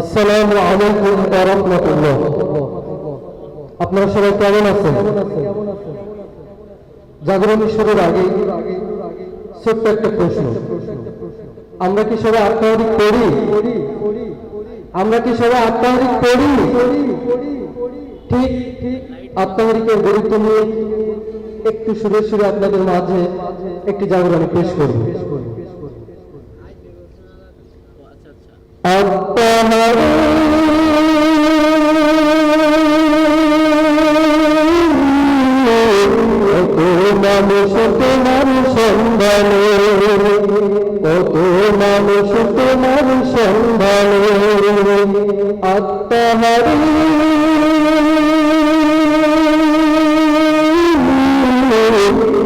আসসালামু আলাইকুম ওয়া রাহমাতুল্লাহ। আপনারা সবাই কেমন আছেন? জাগরণ শুরুর আগে ছোট্ট একটা প্রশ্ন। আমরা কি সবাই আত্মাহারিক করি আমরা কি সবাই আত্মাহারিক করি ঠিক আত্মাহারিকের গুরুত্ব নিয়ে একটু সুরে সুরে আপনাদের মাঝে একটি জাগরণে পেশ করব। মানুষ তোমার সন্ধানে কত মানুষ তোমার সন্ধানে আত্মাহারি কত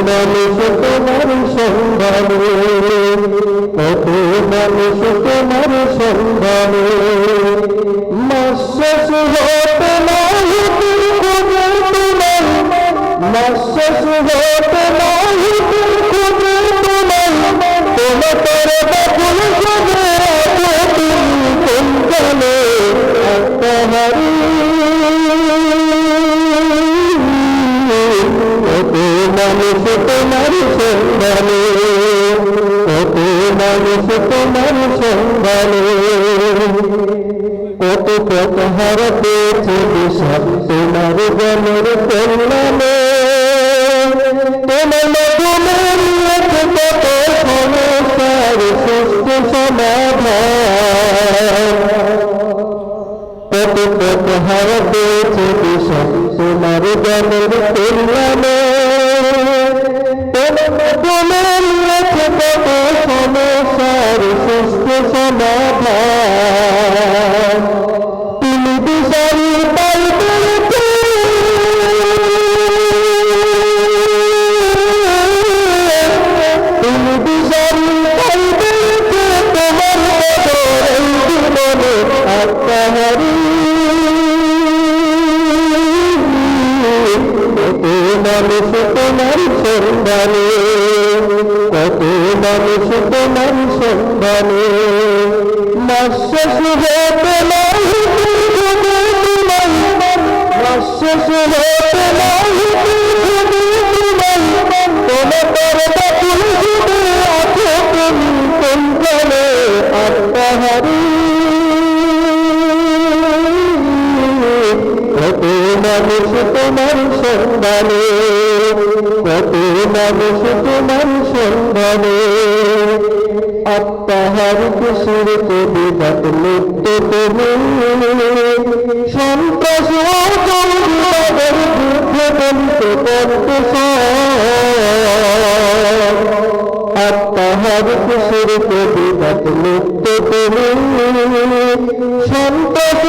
মানুষ তোমার সন্ধানে কত মানুষ তোমার সন্ধানে মাস হতে নাই খুঁজে তোমার মাস হতে নাই কত মানুষ তোমার সন্ধানে কত মানুষ তোমার সন্ধানে। কত কত হার পেয়েছে বিষাদ তোমার জনের কল্যাণে। তোমার কত সমস্যার সুস্থ সমাধান। কত কত হার তোমার জনের কল্যাণে। মানুষ তোমার সন্ধানে কত মানুষ তোমার মাস হতে নাই তুমি তোমার তোমার তোর আছো তুমি কোনখানে আত্মাহারি কত মানুষ তোমার সন্ধানে কত মানুষ তোমার সন্ধানে আত্মাহার কিশোর কবি বাত মুক্ত তুমি আত্মাহার কিশোর কবি বাত মুক্ত তুমি। সন্তোষ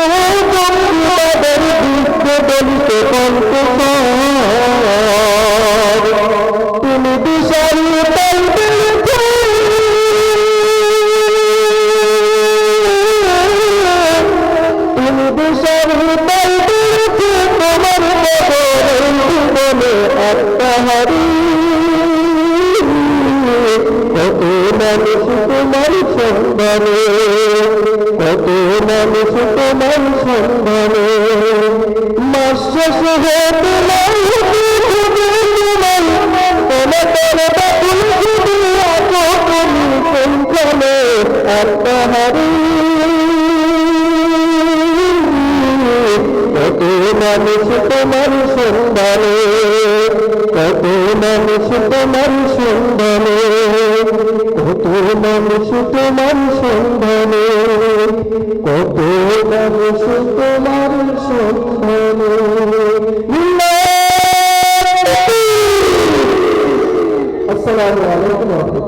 সন্ধানে কত মানুষ তোমার সন্ধানে মাস নাই তোমার কত মানুষ তোমার সন্ধানে কত মানুষ তোমার সন্ধানে কত মানুষ তোমার সন্ধানে কত মানুষ তোমার সন্ধানে আসসালামু আলাইকুম